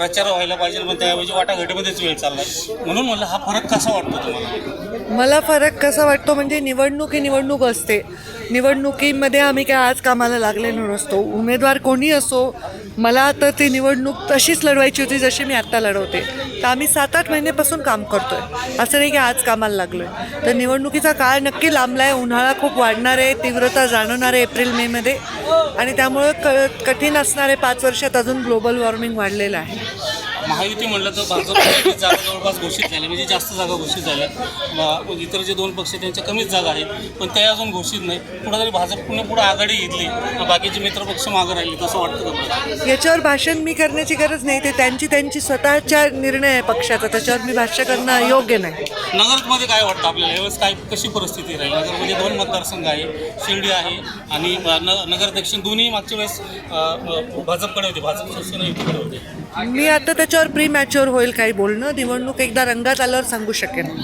प्रचार व्हायला पाहिजे पण त्याऐवजी वाटाघाटीमध्येच वेळ चाललाय. म्हणून मला हा फरक कसा वाटतो तुम्हाला? मला फरक कसा वाटतो म्हणजे निवडणूक ही निवडणूक असते. निवडणुकीमध्ये आम्ही काय आज कामाला लागलेलो नसतो. उमेदवार कोणी असो मला तर ती निवडणूक तशीच लढवायची होती जशी मी आत्ता लढवते. तर आम्ही सात आठ महिन्यापासून काम करतो आहे असं नाही की आज कामाला लागलोय. तर निवडणुकीचा काळ नक्की लांबला आहे उन्हाळा खूप वाढणार आहे. तीव्रता जाणवणार आहे एप्रिल मेमध्ये आणि त्यामुळं क कठीण असणारे पाच वर्षात अजून ग्लोबल वॉर्मिंग वाढलेलं आहे. महायुती म्हणलं तर भाजपची जागा जवळपास घोषित झाल्या म्हणजे जास्त जागा घोषित झाल्या. इतर जे दोन पक्ष त्यांच्या कमीच जागा आहेत. पण त्या अजून घोषित नाही कुठेतरी भाजप पुणे पुढे आघाडी घेतली. बाकीचे मित्रपक्ष मागं राहिले तसं वाटतं? याच्यावर भाषण मी करण्याची गरज नाही. ते त्यांची त्यांची स्वतःच्या निर्णय आहे पक्षाचा. त्याच्यावर मी भाष्य करणं योग्य नाही. नगरमध्ये काय वाटतं आपल्याला? यावेळेस काय कशी परिस्थिती राहील? नगरमध्ये दोन मतदारसंघ आहे. शिर्डी आहे आणि नगर दक्षिण. दोन्ही मागच्या वेळेस भाजपकडे होते. भाजप शिवसेना युतीकडे होते. मी आता त्याच्यावर प्री मॅच्युअर होईल काही बोलणं. निवडणूक एकदा रंगात आल्यावर सांगू शकेन.